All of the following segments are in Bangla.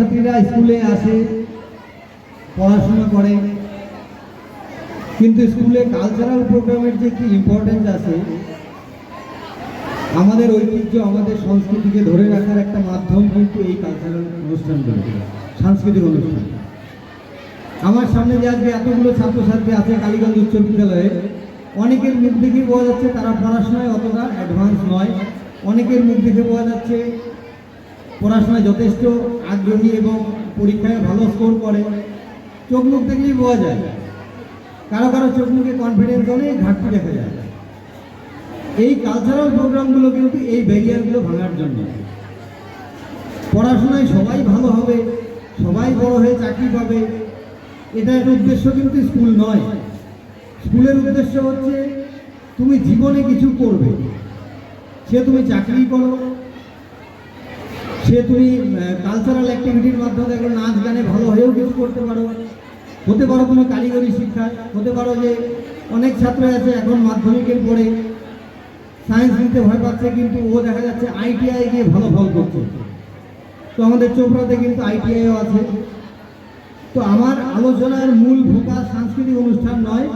ছাত্রছাত্রীরা স্কুলে আসে, পড়াশোনা করে। কিন্তু স্কুলে কালচারাল প্রোগ্রামের যে কি ইম্পর্টেন্স আছে, আমাদের ঐতিহ্য, আমাদের সংস্কৃতিকে ধরে রাখার একটা মাধ্যম কিন্তু এই কালচারাল অনুষ্ঠানগুলো, সাংস্কৃতিক অনুষ্ঠান। আমার সামনে যে আজকে এতগুলো ছাত্রছাত্রী আছে কালীগঞ্জ উচ্চ বিদ্যালয়ে, অনেকের মুখ দেখে বোঝা যাচ্ছে তারা পড়াশোনায় অতটা অ্যাডভান্স নয়। অনেকের মুখ দেখে বোঝা যাচ্ছে পড়াশোনায় যথেষ্ট আগ্রহী এবং পরীক্ষায় ভালো স্কোর করে। চোখ মুখ দেখলেই বোঝা যায়। কারও কারও চোখ মুখে কনফিডেন্স অনেক ঘাটতি দেখা যায়। এই কালচারাল প্রোগ্রামগুলো কিন্তু এই ব্যারিয়ারগুলো ভাঙার জন্য। পড়াশোনায় সবাই ভালো হবে, সবাই বড় হয়ে চাকরি পাবে। এটা একটা উদ্দেশ্য কিন্তু স্কুল নয়। স্কুলের উদ্দেশ্য হচ্ছে, তুমি জীবনে কিছু করবে। সে তুমি চাকরি করো সে তুমি কালচারাল অ্যাক্টিভিটির মাধ্যমে দেখো নাচ গানে ভালো হয়েও কিছু করতে পারো। হতে পারো তুমি কারিগরি শিক্ষায় হতে পারো যে অনেক ছাত্র আছে এখন মাধ্যমিকের পরে। সায়েন্স নিতে ভয় পাচ্ছে কিন্তু ও দেখা যাচ্ছে আইটিআই গিয়ে ভালো ফল করছে। তো আমাদের চোপড়াতে কিন্তু আইটিআইও আছে। তো আমার আলোচনার মূল ফোকাস সাংস্কৃতিক অনুষ্ঠান নয়।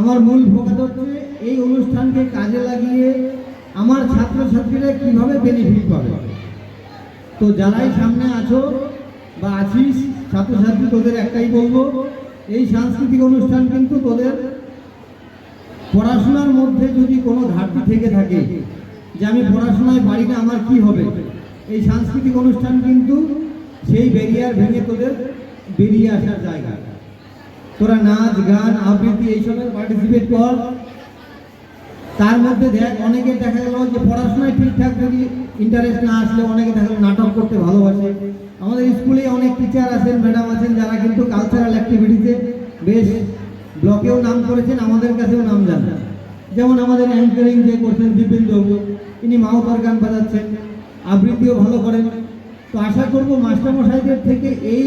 আমার মূল ফোকাস হচ্ছে এই অনুষ্ঠানকে কাজে লাগিয়ে আমার ছাত্রছাত্রীরা কীভাবে বেনিফিট পাবে? তো যারাই সামনে আছো বা আছিস, ছাত্রছাত্রী তোদের একটাই বলব, এই সাংস্কৃতিক অনুষ্ঠান কিন্তু তোদের পড়াশোনার মধ্যে যদি কোনো ঘাটতি থেকে থাকে যে আমি পড়াশোনায় না, আমার কি হবে? এই সাংস্কৃতিক অনুষ্ঠান কিন্তু সেই ব্যারিয়ার ভেঙে তোদের বেরিয়ে আসার জায়গা। তোরা নাচ, গান, আবৃত্তি, এইসবের পার্টিসিপেট কর। তার মধ্যে দেখ অনেকে দেখা গেল যে পড়াশোনায় ঠিকঠাক যদি ইন্টারেস্ট না আসলে অনেকে দেখা গেল নাটক করতে ভালোবাসে। আমাদের স্কুলে অনেক টিচার আছেন ম্যাডাম আছেন, যারা কিন্তু কালচারাল অ্যাক্টিভিটিতে বেশ ব্লকেও নাম করেছেন, আমাদের কাছেও নাম জানেন। যেমন আমাদের অ্যাঙ্কারিং যে করছেন দীপেন্দ্রবাবু ইনি মাওতার গান বাজাচ্ছেন, আবৃত্তিও ভালো করেন। তো আশা করব মাস্টারমশাইদের থেকে এই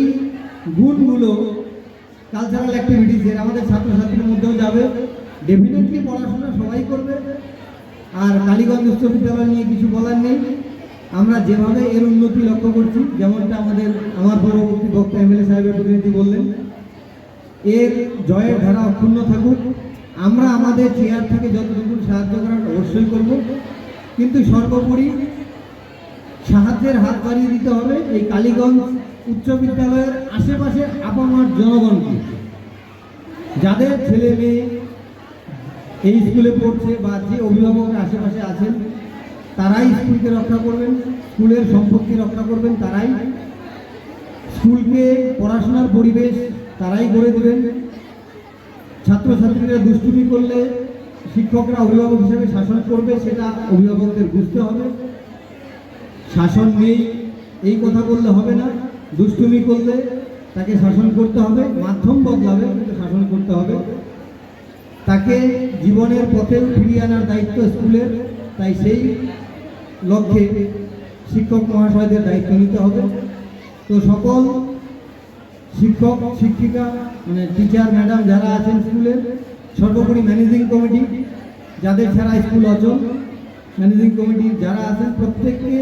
গুণগুলো কালচারাল অ্যাক্টিভিটিসের আমাদের ছাত্রছাত্রীর মধ্যেও যাবে। ডেফিনেটলি পড়াশোনা সবাই করবে। আর কালীগঞ্জ উচ্চ বিদ্যালয় নিয়ে কিছু বলার নেই। আমরা যেভাবে এর উন্নতি লক্ষ্য করছি, যেমনটা আমাদের, আমার পরবর্তী বক্তা এমএলএ সাহেবের প্রতিনিধি বললেন, এর জয়ের ধারা অক্ষুণ্ণ থাকুক। আমরা আমাদের চেয়ার থেকে যতটুকু সাহায্য করার অবশ্যই করব। কিন্তু সর্বোপরি সাহায্যের হাত বাড়িয়ে দিতে হবে এই কালীগঞ্জ উচ্চ বিদ্যালয়ের আশেপাশে আপামার জনগণকে। যাদের ছেলে মেয়ে এই স্কুলে পড়ছে বা যে অভিভাবকরা আশেপাশে আছেন, তারাই স্কুলকে রক্ষা করবেন, স্কুলের সম্পত্তি রক্ষা করবেন তারাই। স্কুলকে পড়াশোনার পরিবেশ তারাই গড়ে দেবেন ছাত্রছাত্রীরা দুষ্টুমি করলে শিক্ষকরা অভিভাবক হিসেবে শাসন করবে, সেটা অভিভাবকদের বুঝতে হবে। শাসন নেই, এই কথা বললে হবে না। দুষ্টুমি করলে তাকে শাসন করতে হবে, মাধ্যম বদলাবে, কিন্তু শাসন করতে হবে। তাকে জীবনের পথে ফিরিয়ে আনার দায়িত্ব স্কুলের, তাই সেই লক্ষ্যে শিক্ষক মহাশয়দের দায়িত্ব নিতে হবে। তো সকল শিক্ষক, শিক্ষিকা মানে টিচার ম্যাডাম যারা আছেন স্কুলের সর্বোপরি ম্যানেজিং কমিটি যাদের ছাড়া স্কুল অচল ম্যানেজিং কমিটি যারা আছেন প্রত্যেককে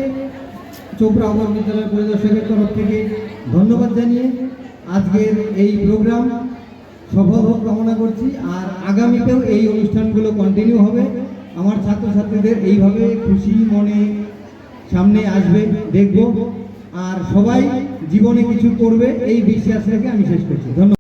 চোপড়া অমর বিদ্যালয় পরিদর্শকের তরফ থেকে ধন্যবাদ জানিয়ে আজকের এই প্রোগ্রাম সফল হোক কামনা করছি। আর আগামীতেও এই অনুষ্ঠানগুলো কন্টিনিউ হবে। আমার ছাত্রছাত্রীদের এইভাবে খুশি মনে সামনে আসবে, দেখব। আর সবাই জীবনে কিছু করবে, এই বিশ্বাস রেখে আমি শেষ করছি। ধন্যবাদ।